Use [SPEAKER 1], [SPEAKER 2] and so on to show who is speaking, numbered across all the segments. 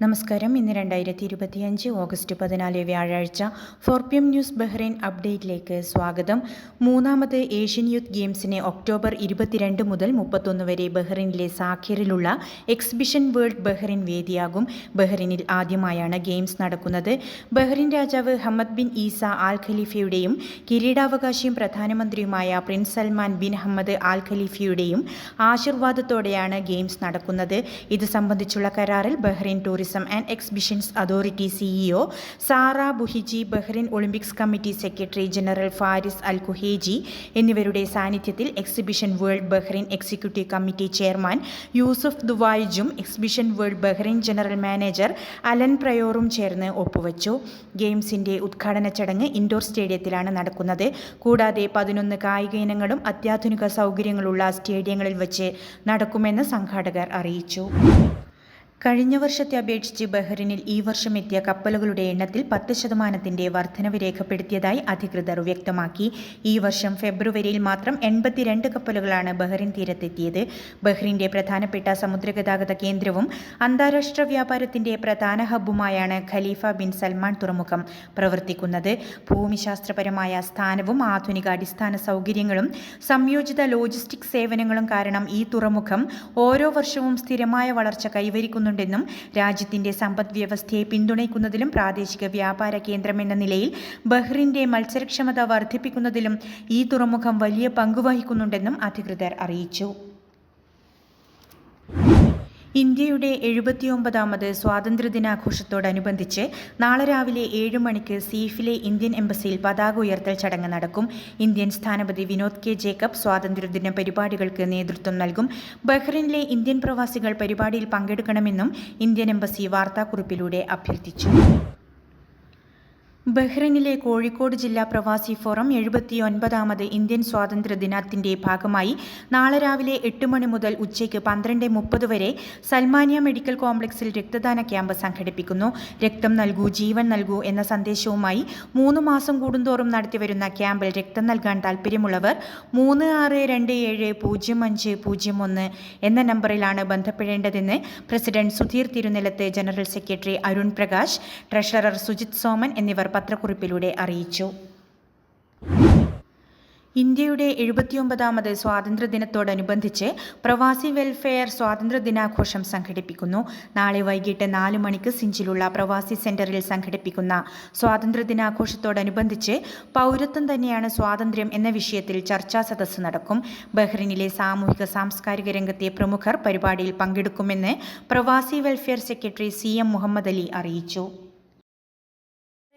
[SPEAKER 1] നമസ്കാരം. ഇന്ന് രണ്ടായിരത്തി ഇരുപത്തിയഞ്ച് ഓഗസ്റ്റ് പതിനാല് വ്യാഴാഴ്ച four P M news Bahrain അപ്ഡേറ്റിലേക്ക് സ്വാഗതം. മൂന്നാമത് ഏഷ്യൻ യൂത്ത് ഗെയിംസിന് ഒക്ടോബർ ഇരുപത്തിരണ്ട് മുതൽ മുപ്പത്തൊന്ന് വരെ ബഹ്റൈനിലെ സാഖിറിലുള്ള എക്സിബിഷൻ വേൾഡ് ബഹ്റൈൻ വേദിയാകും. ബഹ്റൈനിൽ ആദ്യമായാണ് ഗെയിംസ് നടക്കുന്നത്. ബഹ്റൈൻ രാജാവ് ഹമ്മദ് ബിൻ ഈസ ആൽ ഖലീഫയുടെയും കിരീടാവകാശിയും പ്രധാനമന്ത്രിയുമായ prince Salman bin Hamad Al ഖലീഫയുടെയും ആശീർവാദത്തോടെയാണ് ഗെയിംസ് നടക്കുന്നത്. ഇത് സംബന്ധിച്ചുള്ള കരാറിൽ Bahrain tourism and exhibitions authority CEO Sara Buhiji Bahrain Olympics committee secretary general Faris Al Kuheji എന്നിവരുടെ സാന്നിധ്യത്തിൽ exhibition world Bahrain executive committee chairman Yusuf ദുവായിജും exhibition world Bahrain general manager Alan പ്രയോറും ചേർന്ന് ഒപ്പുവച്ചു. ഗെയിംസിന്റെ ഉദ്ഘാടന ചടങ്ങ് ഇൻഡോർ സ്റ്റേഡിയത്തിലാണ് നടക്കുന്നത്. കൂടാതെ പതിനൊന്ന് കായിക ഇനങ്ങളും അത്യാധുനിക സൗകര്യങ്ങളുള്ള സ്റ്റേഡിയങ്ങളിൽ വച്ച് നടക്കുമെന്ന് സംഘാടകർ അറിയിച്ചു. കഴിഞ്ഞ വർഷത്തെ അപേക്ഷിച്ച് ബഹ്റിനിൽ ഈ വർഷം എത്തിയ കപ്പലുകളുടെ എണ്ണത്തിൽ പത്ത് ശതമാനത്തിന്റെ വർധനവ് രേഖപ്പെടുത്തിയതായി അധികൃതർ വ്യക്തമാക്കി. ഈ വർഷം ഫെബ്രുവരിയിൽ മാത്രം എൺപത്തിരണ്ട് കപ്പലുകളാണ് ബഹ്റിൻ തീരത്തെത്തിയത്. ബഹ്റിന്റെ പ്രധാനപ്പെട്ട സമുദ്രഗതാഗത കേന്ദ്രവും അന്താരാഷ്ട്ര വ്യാപാരത്തിന്റെ പ്രധാന ഹബ്ബുമായാണ് ഖലീഫ ബിൻ സൽമാൻ തുറമുഖം പ്രവർത്തിക്കുന്നത്. ഭൂമിശാസ്ത്രപരമായ സ്ഥാനവും ആധുനിക അടിസ്ഥാന സൗകര്യങ്ങളും സംയോജിത ലോജിസ്റ്റിക് സേവനങ്ങളും കാരണം ഈ തുറമുഖം ഓരോ വർഷവും സ്ഥിരമായ വളർച്ച കൈവരിക്കുന്നുണ്ടെന്നും രാജ്യത്തിന്റെ സമ്പദ് വ്യവസ്ഥയെ പിന്തുണയ്ക്കുന്നതിലും പ്രാദേശിക വ്യാപാര കേന്ദ്രമെന്ന നിലയിൽ ബഹ്റിന്റെ മത്സരക്ഷമത വർദ്ധിപ്പിക്കുന്നതിലും ഈ തുറമുഖം വലിയ പങ്കുവഹിക്കുന്നുണ്ടെന്നും അധികൃതർ അറിയിച്ചു. ഇന്ത്യയുടെ എഴുപത്തിയൊമ്പതാമത് സ്വാതന്ത്ര്യദിനാഘോഷത്തോടനുബന്ധിച്ച് നാളെ രാവിലെ ഏഴ് മണിക്ക് സീഫിലെ ഇന്ത്യൻ എംബസിയിൽ പതാക ഉയർത്തൽ ചടങ്ങ് നടക്കും. ഇന്ത്യൻ സ്ഥാനപതി വിനോദ് കെ. ജേക്കബ് സ്വാതന്ത്ര്യദിന പരിപാടികൾക്ക് നേതൃത്വം നൽകും. ബഹ്റിനിലെ ഇന്ത്യൻ പ്രവാസികൾ പരിപാടിയിൽ പങ്കെടുക്കണമെന്നും ഇന്ത്യൻ എംബസി വാർത്താക്കുറിപ്പിലൂടെ അഭ്യർത്ഥിച്ചു. ബഹ്റൈനിലെ കോഴിക്കോട് ജില്ലാ പ്രവാസി ഫോറം എഴുപത്തി ഒൻപതാമത് ഇന്ത്യൻ സ്വാതന്ത്ര്യ ദിനത്തിന്റെ ഭാഗമായി നാളെ രാവിലെ എട്ട് മണി മുതൽ ഉച്ചയ്ക്ക് പന്ത്രണ്ട് മുപ്പത് വരെ സൽമാനിയ മെഡിക്കൽ കോംപ്ലക്സിൽ രക്തദാന ക്യാമ്പ് സംഘടിപ്പിക്കുന്നു. രക്തം നൽകൂ ജീവൻ നൽകൂ എന്ന സന്ദേശവുമായി മൂന്ന് മാസം കൂടുന്തോറും നടത്തിവരുന്ന ക്യാമ്പിൽ രക്തം നൽകാൻ താൽപ്പര്യമുള്ളവർ മൂന്ന് ആറ് രണ്ട് ഏഴ് പൂജ്യം അഞ്ച് പൂജ്യം ഒന്ന് എന്ന നമ്പറിലാണ് ബന്ധപ്പെടേണ്ടതെന്ന് president Sudheer Thirunellath general secretary Arun Prakash treasurer Sujith Soman എന്നിവർ പത്രക്കുറിപ്പിലൂടെ അറിയിച്ചു. ഇന്ത്യയുടെ എഴുപത്തിയൊമ്പതാമത് സ്വാതന്ത്ര്യദിനത്തോടനുബന്ധിച്ച് പ്രവാസി വെൽഫെയർ സ്വാതന്ത്ര്യദിനാഘോഷം സംഘടിപ്പിക്കുന്നു. നാളെ വൈകിട്ട് നാല് മണിക്ക് സിഞ്ചിലുള്ള പ്രവാസി സെന്ററിൽ സംഘടിപ്പിക്കുന്ന സ്വാതന്ത്ര്യദിനാഘോഷത്തോടനുബന്ധിച്ച് പൗരത്വം തന്നെയാണ് സ്വാതന്ത്ര്യം എന്ന വിഷയത്തിൽ ചർച്ചാ സദസ്സ് നടക്കും. ബഹ്റിനിലെ സാമൂഹിക സാംസ്കാരിക രംഗത്തെ പ്രമുഖർ പരിപാടിയിൽ പങ്കെടുക്കുമെന്ന് Pravasi welfare secretary C M Muhammad Ali അറിയിച്ചു.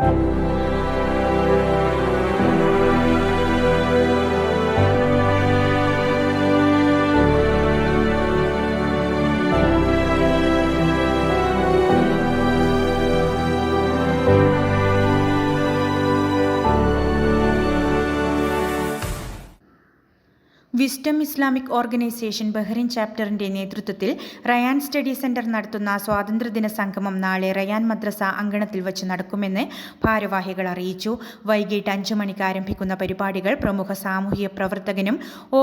[SPEAKER 2] Thank you.
[SPEAKER 1] Wisdom Islamic organisation Bahrain ചാപ്റ്ററിന്റെ നേതൃത്വത്തിൽ റയാൻ സ്റ്റഡി സെന്റർ നടത്തുന്ന സ്വാതന്ത്ര്യദിന സംഗമം നാളെ റയാൻ മദ്രസ അങ്കണത്തിൽ വച്ച് നടക്കുമെന്ന് ഭാരവാഹികൾ അറിയിച്ചു. വൈകിട്ട് അഞ്ചു മണിക്ക് ആരംഭിക്കുന്ന പരിപാടികൾ പ്രമുഖ സാമൂഹിക പ്രവർത്തകനും ഒ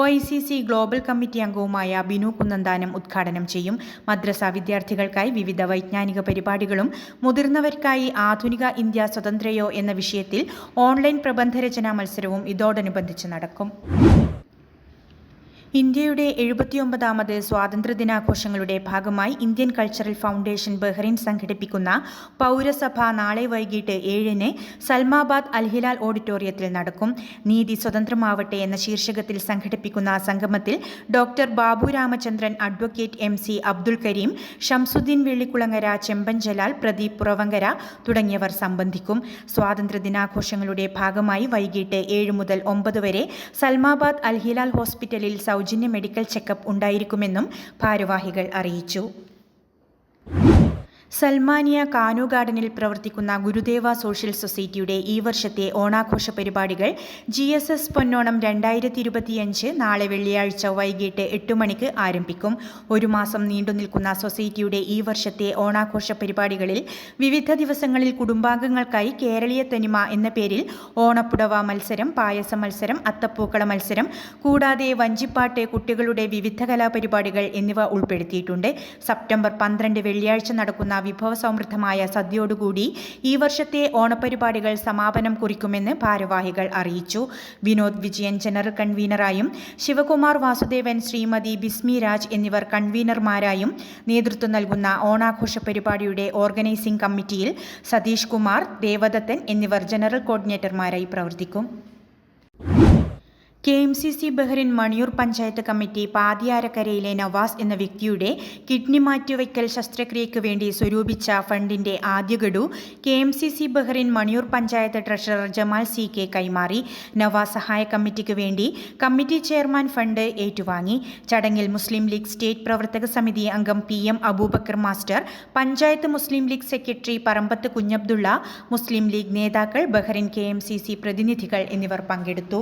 [SPEAKER 1] ഗ്ലോബൽ കമ്മിറ്റി അംഗവുമായ ബിനു കുന്നന്താനം ഉദ്ഘാടനം ചെയ്യും. മദ്രസ വിദ്യാർത്ഥികൾക്കായി വിവിധ വൈജ്ഞാനിക പരിപാടികളും മുതിർന്നവർക്കായി ആധുനിക ഇന്ത്യ സ്വതന്ത്രയോ എന്ന വിഷയത്തിൽ ഓൺലൈൻ പ്രബന്ധരചനാ മത്സരവും ഇതോടനുബന്ധിച്ച് നടക്കും. ഇന്ത്യയുടെ എഴുപത്തിയൊമ്പതാമത് സ്വാതന്ത്ര്യദിനാഘോഷങ്ങളുടെ ഭാഗമായി ഇന്ത്യൻ കൾച്ചറൽ ഫൗണ്ടേഷൻ ബഹ്റിൻ സംഘടിപ്പിക്കുന്ന പൗരസഭ നാളെ വൈകിട്ട് ഏഴിന് സൽമാബാദ് അൽഹിലാൽ ഓഡിറ്റോറിയത്തിൽ നടക്കും. നീതി സ്വതന്ത്രമാവട്ടെ എന്ന ശീർഷകത്തിൽ സംഘടിപ്പിക്കുന്ന സംഗമത്തിൽ doctor Babu Ramachandran advocate M C Abdul Kareem Shamsuddin Vellikulangara Chemban Jalal Pradeep Puravankara തുടങ്ങിയവർ സംബന്ധിക്കും. സ്വാതന്ത്ര്യദിനാഘോഷങ്ങളുടെ ഭാഗമായി വൈകിട്ട് ഏഴ് മുതൽ ഒമ്പത് വരെ സൽമാബാദ് അൽഹിലാൽ ഹോസ്പിറ്റലിൽ സൗജന്യ മെഡിക്കൽ ചെക്കപ്പ് ഉണ്ടായിരിക്കുമെന്നും ഭാരവാഹികൾ അറിയിച്ചു. സൽമാനിയ കാനു ഗാർഡനിൽ പ്രവർത്തിക്കുന്ന ഗുരുദേവ സോഷ്യൽ സൊസൈറ്റിയുടെ ഈ വർഷത്തെ ഓണാഘോഷ പരിപാടികൾ ജി എസ് എസ് പൊന്നോണം രണ്ടായിരത്തി ഇരുപത്തിയഞ്ച് നാളെ വെള്ളിയാഴ്ച വൈകിട്ട് എട്ട് മണിക്ക് ആരംഭിക്കും. ഒരു മാസം നീണ്ടുനിൽക്കുന്ന സൊസൈറ്റിയുടെ ഈ വർഷത്തെ ഓണാഘോഷ പരിപാടികളിൽ വിവിധ ദിവസങ്ങളിൽ കുടുംബാംഗങ്ങൾക്കായി കേരളീയ തനിമ എന്ന പേരിൽ ഓണപ്പുടവ മത്സരം പായസ മത്സരം അത്തപ്പൂക്കള മത്സരം കൂടാതെ വഞ്ചിപ്പാട്ട് കുട്ടികളുടെ വിവിധ കലാപരിപാടികൾ എന്നിവ ഉൾപ്പെടുത്തിയിട്ടുണ്ട്. സെപ്റ്റംബർ പന്ത്രണ്ട് വെള്ളിയാഴ്ച നടക്കുന്ന വിഭവസമൃദ്ധമായ സദ്യയോടുകൂടി ഈ വർഷത്തെ ഓണപരിപാടികൾ സമാപനം കുറിക്കുമെന്ന് ഭാരവാഹികൾ അറിയിച്ചു. വിനോദ് വിജയൻ ജനറൽ കൺവീനറായും ശിവകുമാർ വാസുദേവൻ ശ്രീമതി ബിസ്മി രാജ് എന്നിവർ കൺവീനർമാരായും നേതൃത്വം നൽകുന്ന ഓണാഘോഷ പരിപാടിയുടെ ഓർഗനൈസിംഗ് കമ്മിറ്റിയിൽ സതീഷ് കുമാർ ദേവദത്തൻ എന്നിവർ ജനറൽ കോർഡിനേറ്റർമാരായി പ്രവർത്തിക്കും. K M C C Bahrain Maniyur panchayat committee പാതിയാരക്കരയിലെ Navas എന്ന വ്യക്തിയുടെ കിഡ്നി മാറ്റിവയ്ക്കൽ ശസ്ത്രക്രിയയ്ക്ക് വേണ്ടി സ്വരൂപിച്ച ഫണ്ടിന്റെ ആദ്യ ഗഡു K M C C Bahrain Maniyur panchayat treasurer Jamal C K കൈമാറി. നവാസ് സഹായ കമ്മിറ്റിക്ക് വേണ്ടി കമ്മിറ്റി ചെയർമാൻ ഫണ്ട് ഏറ്റുവാങ്ങി. ചടങ്ങിൽ മുസ്ലിം ലീഗ് സ്റ്റേറ്റ് പ്രവർത്തക സമിതി അംഗം P M Aboobacker master panchayat Muslim League secretary Parambath Kunhabdulla Muslim League നേതാക്കൾ ബഹ്റിൻ കെ പ്രതിനിധികൾ എന്നിവർ പങ്കെടുത്തു.